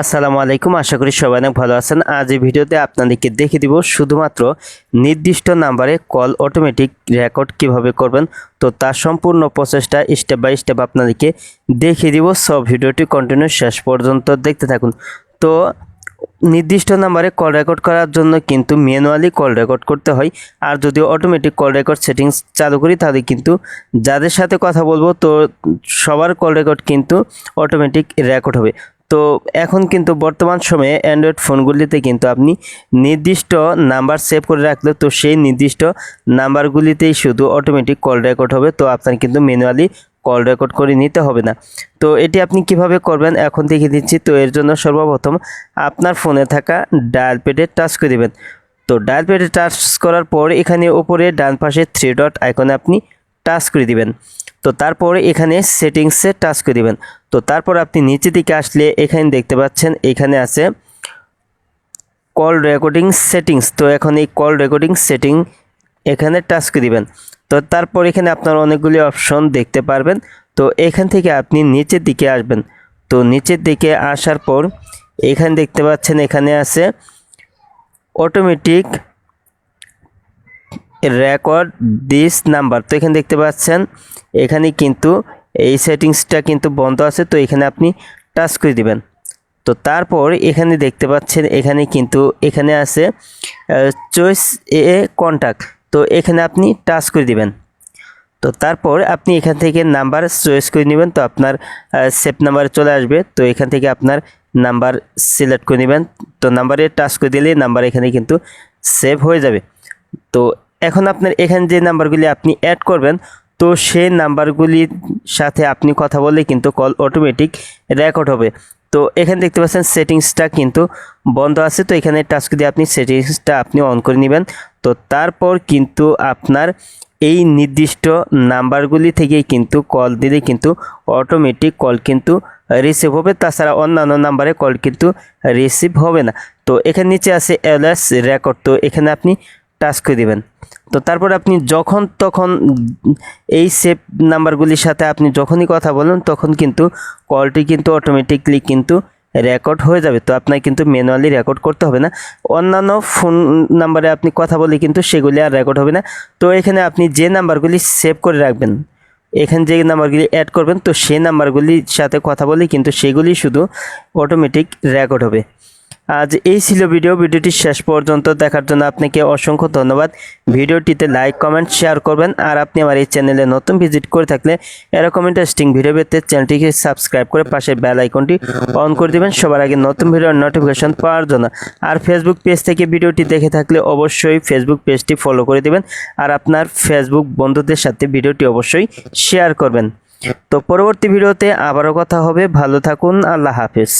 আসসালামু আলাইকুম, আশা করি সবাই অনেক ভালো আছেন। আজ এই ভিডিওতে আপনাদেরকে দেখে দিব শুধুমাত্র নির্দিষ্ট নাম্বারে কল অটোমেটিক রেকর্ড কীভাবে করবেন। তো তার সম্পূর্ণ প্রসেসটা স্টেপ বাই স্টেপ আপনাদেরকে দেখিয়ে দিব। সব ভিডিওটি কন্টিনিউ শেষ পর্যন্ত দেখতে থাকুন। তো নির্দিষ্ট নাম্বারে কল রেকর্ড করার জন্য কিন্তু ম্যানুয়ালি কল রেকর্ড করতে হয়। আর যদি অটোমেটিক কল রেকর্ড সেটিংস চালু করি, তাহলে কিন্তু যাদের সাথে কথা বলব, তো সবার কল রেকর্ড কিন্তু অটোমেটিক রেকর্ড হবে। তো এখন কিন্তু বর্তমান সময়ে অ্যান্ড্রয়েড ফোনগুলিতে কিন্তু আপনি নির্দিষ্ট নাম্বার সেভ করে রাখলে তো সেই নির্দিষ্ট নাম্বারগুলিতেই শুধু অটোমেটিক কল রেকর্ড হবে। তো আপনার কিন্তু ম্যানুয়ালি কল রেকর্ড করে নিতে হবে না। তো এটি আপনি কীভাবে করবেন এখন দেখে দিচ্ছি। তো এর জন্য সর্বপ্রথম আপনার ফোনে থাকা ডায়াল পেডে টাচ করে দেবেন। তো ডায়াল পেডে টাচ করার পর এখানে উপরে ডান পাশে থ্রি ডট আইকনে আপনি টাচ করে দিবেন। তো তারপরে এখানে সেটিংসে টাচ করে দিবেন। তো তারপর আপনি নিচে দিকে আসলে এখানে দেখতে পাচ্ছেন, এখানে আছে কল রেকর্ডিং সেটিংস তো এখন এই কল রেকর্ডিং সেটিং এখানে টাচ করে দিবেন। তো তারপর এখানে আপনার অনেকগুলি অপশন দেখতে পারবেন। তো এখান থেকে আপনি নিচের দিকে আসবেন। তো নিচের দিকে আসার পর এখানে দেখতে পাচ্ছেন, এখানে আছে অটোমেটিক রেকর্ড দিস নাম্বার তো এখানে দেখতে পাচ্ছেন, এখানে কিন্তু এই সেটিংসটা কিন্তু বন্ধ আছে, তো এখানে আপনি টাচ করে দিবেন। তো তারপর এখানে দেখতে পাচ্ছেন, এখানে কিন্তু, এখানে আছে চয়েস এ কন্ট্যাক্ট তো এখানে আপনি টাচ করে দিবেন। তো তারপর আপনি এখান থেকে নাম্বার চয়েস করে নেবেন, তো আপনার সেভ নাম্বারে চলে আসবে। তো এখান থেকে আপনার নাম্বার সিলেক্ট করে নেবেন। তো নাম্বারে টাচ করে দিলে নাম্বার এখানে কিন্তু সেভ হয়ে যাবে। তো এখন আপনার এখানে যে নাম্বারগুলি আপনি অ্যাড করবেন, তো সেই নাম্বারগুলির সাথে আপনি কথা বললে কিন্তু কল অটোমেটিক রেকর্ড হবে। তো এখানে দেখতে পাচ্ছেন সেটিংসটা কিন্তু বন্ধ আছে, তো এখানে টাচ দিয়ে আপনি সেটিংসটা আপনি অন করে নেবেন। তো তারপর কিন্তু আপনার এই নির্দিষ্ট নাম্বারগুলি থেকেই কিন্তু কল দিলে কিন্তু অটোমেটিক কল কিন্তু রিসিভ হবে। তাছাড়া অন্যান্য নাম্বারে কল কিন্তু রিসিভ হবে না। তো এখানে নিচে আছে এলএস রেকর্ড তো এখানে আপনি টাচ করে দিবেন। তো তারপর আপনি যখন তখন এই সেভ নাম্বারগুলির সাথে আপনি যখনই কথা বলেন, তখন কিন্তু কলটি কিন্তু অটোমেটিকলি কিন্তু রেকর্ড হয়ে যাবে। তো আপনার কিন্তু ম্যানুয়ালি রেকর্ড করতে হবে না। অন্যান্য ফোন নাম্বারে আপনি কথা বলে কিন্তু সেগুলি আর রেকর্ড হবে না। তো এখানে আপনি যে নাম্বারগুলি সেভ করে রাখবেন, এখানে যে নাম্বারগুলি অ্যাড করবেন, তো সেই নাম্বারগুলির সাথে কথা বলে কিন্তু সেগুলি শুধু অটোমেটিক রেকর্ড হবে। আজ এই ছিল ভিডিও। ভিডিওটি শেষ পর্যন্ত দেখার জন্য আপনাকে অসংখ্য ধন্যবাদ। ভিডিওটিতে লাইক, কমেন্ট, শেয়ার করবেন। আর আপনি আমার এই চ্যানেলে নতুন ভিজিট করে থাকলে এরকম ইন্টারেস্টিং ভিডিও পেতে চ্যানেলটিকে সাবস্ক্রাইব করে পাশের বেল আইকনটি অন করে দেবেন। সবার আগে নতুন ভিডিওর নোটিফিকেশন পাওয়ার জন্য। আর ফেসবুক পেজ থেকে ভিডিওটি দেখে থাকলে অবশ্যই ফেসবুক পেজটি ফলো করে দেবেন। আর আপনার ফেসবুক বন্ধুদের সাথে ভিডিওটি অবশ্যই শেয়ার করবেন। তো পরবর্তী ভিডিওতে আবারও কথা হবে। ভালো থাকুন। আল্লাহ হাফিজ।